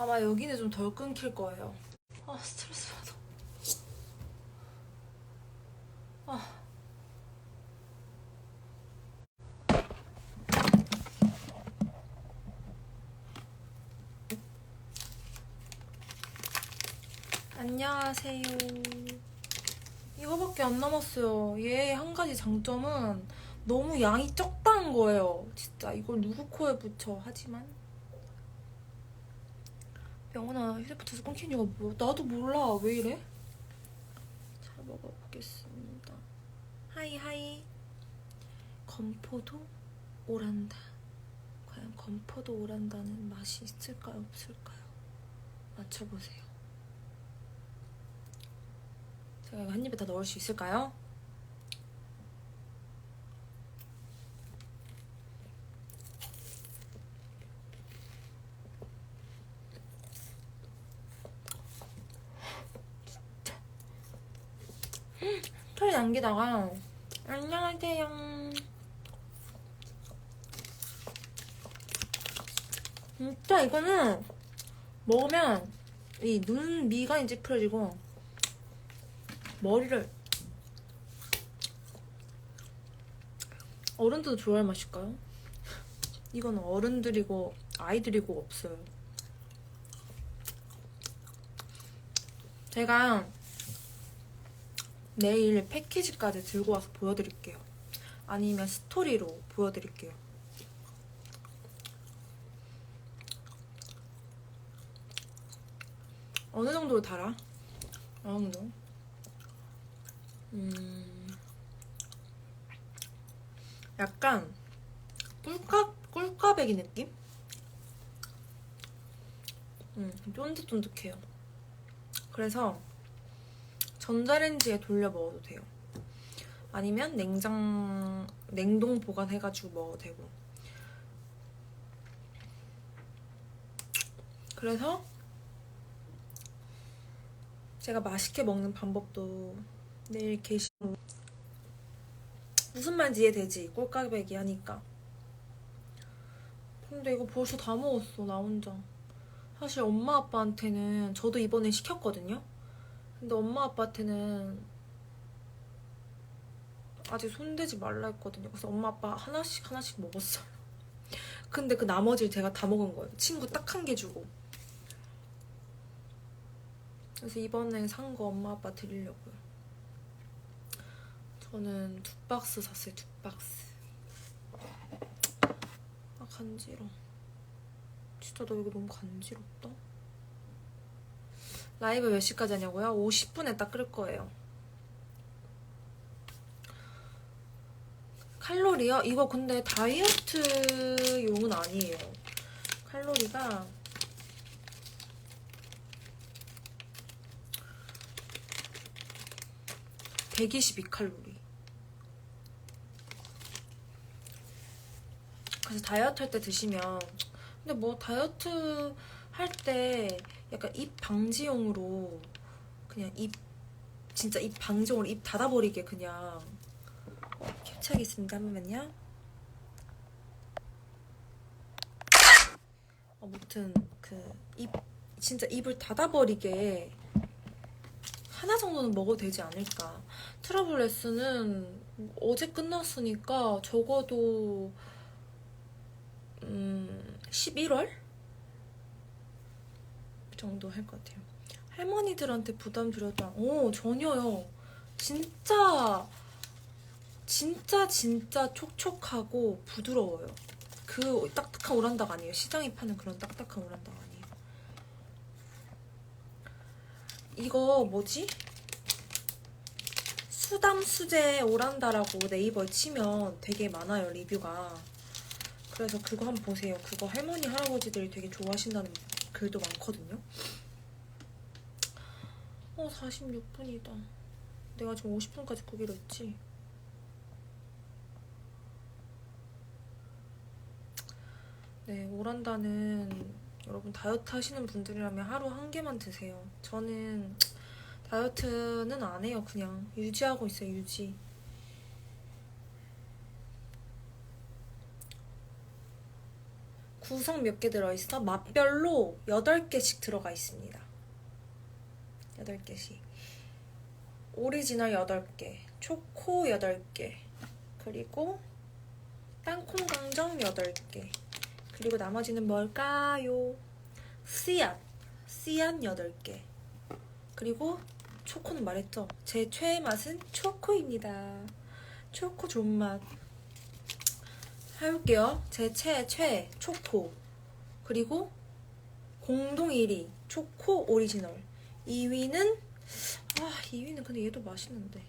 아마 여기는 좀 덜 끊길 거예요. 아 스트레스 받아. 아. 안녕하세요. 이거밖에 안 남았어요. 얘한 가지 장점은 너무 양이 적다는 거예요. 진짜 이걸 누구 코에 붙여 하지만 병원아 휴대폰에서 끊긴 이유가 뭐야? 나도 몰라. 왜 이래? 잘 먹어보겠습니다. 하이 하이. 건포도 오란다. 과연 건포도 오란다는 맛이 있을까요? 없을까요? 맞춰보세요. 제가 한 입에 다 넣을 수 있을까요? 털이 남기다가 안녕하세요. 진짜 이거는 먹으면 이 눈 미간이 찌푸려지고 머리를 어른들도 좋아할 맛일까요? 이건 어른들이고 아이들이고 없어요. 제가 내일 패키지까지 들고 와서 보여드릴게요. 아니면 스토리로 보여드릴게요. 어느 정도로 달아? 어느 정도? 음, 약간 꿀값 꿀까베기 느낌? 음, 쫀득쫀득해요. 그래서 전자레인지에 돌려 먹어도 돼요. 아니면 냉장 냉동 보관해가지고 먹어도 되고. 그래서 제가 맛있게 먹는 방법도 내일 게시로 무슨 말인지 이해되지? 꼴깍배기 하니까 근데 이거 벌써 다 먹었어 나 혼자 사실 엄마 아빠한테는 저도 이번에 시켰거든요 근데 엄마 아빠한테는 아직 손대지 말라 했거든요 그래서 엄마 아빠 하나씩 하나씩 먹었어요 근데 그 나머지를 제가 다 먹은 거예요 친구 딱 한 개 주고 그래서 이번에 산 거 엄마 아빠 드리려고요 저는 두 박스 샀어요, 두 박스. 아, 간지러. 진짜 너 이거 너무 간지럽다. 라이브 몇 시까지 하냐고요? 50분에 딱 끌 거예요. 칼로리요? 이거 근데 다이어트용은 아니에요. 칼로리가 (122칼로리) 그래서 다이어트 할 때 드시면 근데 뭐 다이어트 할 때 약간 입 방지용으로 그냥 입 진짜 입 방지용으로 입 닫아버리게 그냥. 캡처하겠습니다. 한번만요. 아무튼 그 입 진짜 입을 닫아버리게 하나 정도는 먹어도 되지 않을까. 트러블 레슨은 어제 끝났으니까 적어도 음, 11월 정도 할 것 같아요. 할머니들한테 부담 드려도 오 전혀요. 진짜 진짜 진짜 촉촉하고 부드러워요. 그 딱딱한 오란다가 아니에요. 시장에 파는 그런 딱딱한 오란다가 아니에요. 이거 뭐지? 수담 수제 오란다라고 네이버에 치면 되게 많아요 리뷰가. 그래서 그거 한번 보세요. 그거 할머니 할아버지들이 되게 좋아하신다는 글도 많거든요. 어 46분이다. 내가 지금 50분까지 끄기로 했지. 네 오란다는 여러분 다이어트 하시는 분들이라면 하루 한 개만 드세요. 저는 다이어트는 안 해요. 그냥 유지하고 있어요. 유지. 구성 몇 개 들어있어? 맛별로 8개씩 들어가 있습니다. 8개씩. 오리지널 8개, 초코 8개, 그리고 땅콩 강정 8개. 그리고 나머지는 뭘까요? 씨앗, 씨앗 8개. 그리고 초코는 말했죠. 제 최애 맛은 초코입니다. 초코 존맛. 해볼게요. 제 최애 최애 초코. 그리고 공동 1위 초코 오리지널. 2위는 아 2위는 근데 얘도 맛있는데.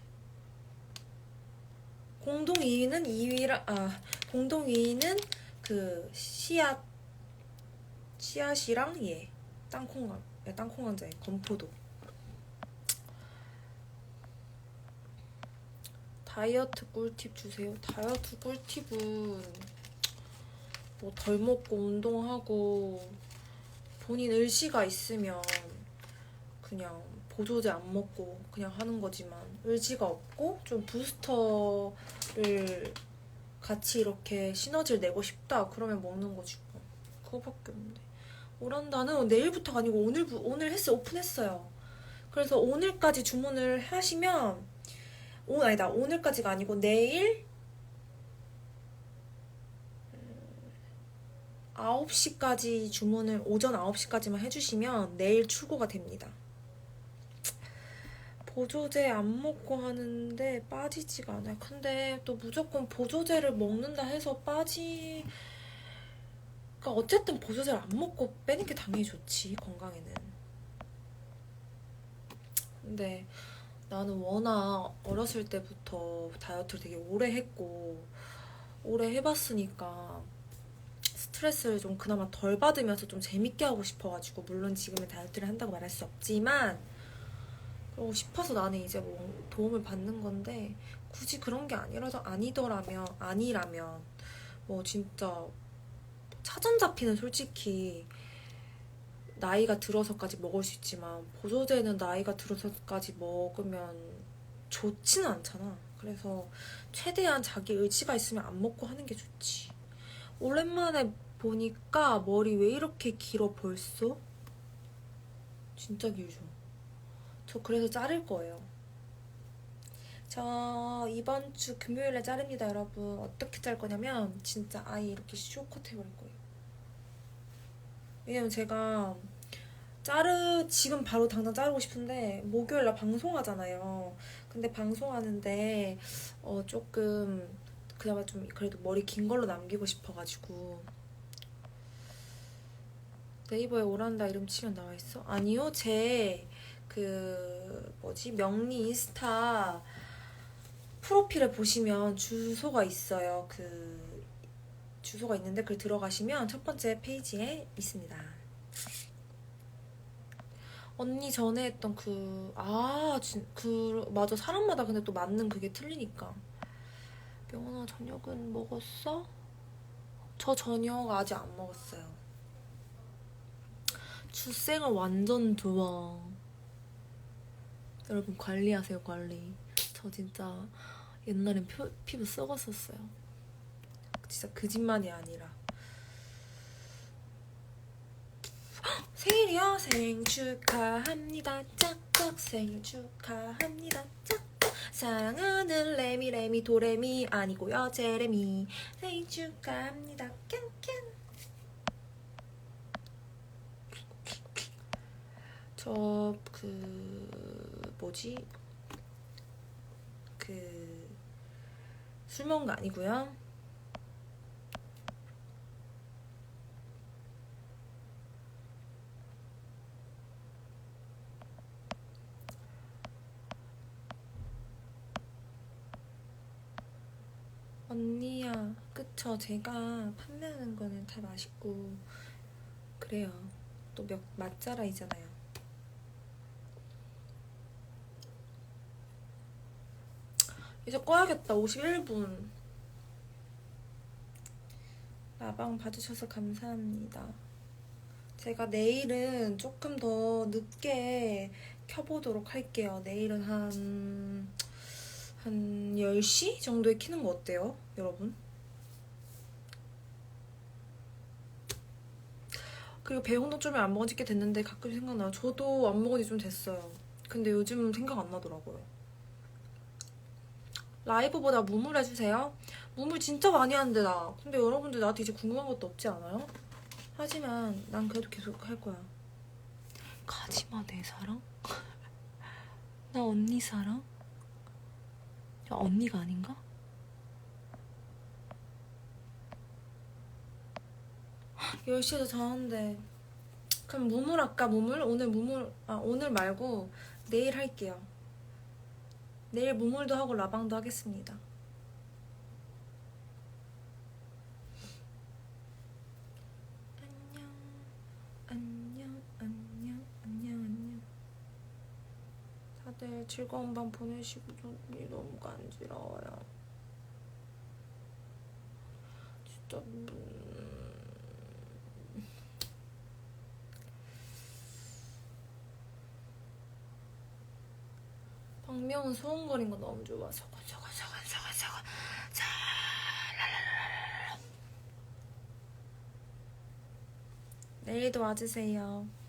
공동 2위는 2위랑 아 공동 2위는 그 씨앗 씨앗이랑 얘 땅콩 야, 땅콩 감자에 건포도. 다이어트 꿀팁 주세요. 다이어트 꿀팁은 뭐 덜 먹고 운동하고 본인 의지가 있으면 그냥 보조제 안 먹고 그냥 하는 거지만 의지가 없고 좀 부스터를 같이 이렇게 시너지를 내고 싶다 그러면 먹는 거지 뭐. 그거밖에 없는데 오란다는 내일부터가 아니고 오늘 오늘 헬스 오픈했어요. 그래서 오늘까지 주문을 하시면 오 아니다 오늘까지가 아니고 내일 음, 9시까지 주문을 오전 9시까지만 해주시면 내일 출고가 됩니다. 보조제 안 먹고 하는데 빠지지가 않아요. 근데 또 무조건 보조제를 먹는다 해서 빠지. 그러니까 어쨌든 보조제를 안 먹고 빼는 게 당연히 좋지 건강에는. 근데 나는 워낙 어렸을 때부터 다이어트를 되게 오래 했고 오래 해봤으니까 스트레스를 좀 그나마 덜 받으면서 좀 재밌게 하고 싶어가지고 물론 지금은 다이어트를 한다고 말할 수 없지만 그러고 싶어서 나는 이제 뭐 도움을 받는 건데 굳이 그런 게 아니라서 아니더라면 아니라면 뭐 진짜 차전 잡히는 솔직히 나이가 들어서까지 먹을 수 있지만 보조제는 나이가 들어서까지 먹으면 좋지는 않잖아. 그래서 최대한 자기 의지가 있으면 안 먹고 하는 게 좋지. 오랜만에 보니까 머리 왜 이렇게 길어 벌써? 진짜 길죠. 저 그래서 자를 거예요. 저 이번 주 금요일에 자릅니다, 여러분. 어떻게 짤 거냐면 진짜 아예 이렇게 쇼컷 해버릴 거예요. 왜냐면 제가 자르 지금 바로 당장 자르고 싶은데 목요일 날 방송하잖아요. 근데 방송하는데 어 조금 그나마 좀 그래도 머리 긴 걸로 남기고 싶어가지고 네이버에 오란다 이름 치면 나와 있어? 아니요, 제 그 뭐지 명리 인스타 프로필에 보시면 주소가 있어요. 그 주소가 있는데 그걸 들어가시면 첫 번째 페이지에 있습니다. 언니 전에 했던 그, 아, 진, 그, 맞아. 사람마다 근데 또 맞는 그게 틀리니까. 명원아, 저녁은 먹었어? 저 저녁 아직 안 먹었어요. 주생을 완전 좋아. 여러분, 관리하세요, 관리. 저 진짜 옛날엔 표, 피부 썩었었어요. 진짜 거짓말이 아니라. 생일이요? 생일 축하합니다. 짝짝 생일 축하합니다. 짝짝 사랑하는 레미 레미 도레미 아니고요 제레미 생일 축하합니다. 캔캔 저 그 뭐지 그 술 먹은 거 아니고요. 언니야, 그쵸. 제가 판매하는 거는 다 맛있고, 그래요. 또 몇, 맛잘아이잖아요. 이제 꺼야겠다. 51분. 나방 봐주셔서 감사합니다. 제가 내일은 조금 더 늦게 켜보도록 할게요. 내일은 한, 한 10시 정도에 키는 거 어때요? 여러분? 그리고 배홍동점이 안 먹은 지꽤 됐는데 가끔 생각나요. 저도 안 먹은 지 좀 됐어요. 근데 요즘 생각 안 나더라고요. 라이브보다 무물 해주세요. 무물 진짜 많이 하는데 나. 근데 여러분들 나한테 이제 궁금한 것도 없지 않아요? 하지만 난 그래도 계속 할 거야. 가지마 내 사랑? 나 언니 사랑? 야, 언니가 아닌가? 헉, 10시에도 자는데 그럼 무물 할까 무물? 오늘 무물 아 오늘 말고 내일 할게요 내일 무물도 하고 라방도 하겠습니다 안녕 안녕 안녕 안녕 안녕 다들 즐거운 밤 보내시고 눈이 너무 간지러워요. 진짜 음... 박명은 소원거린 거 너무 좋아. 서건 서건 서건 서건 서건 자 랄랄랄랄라 내일도 와주세요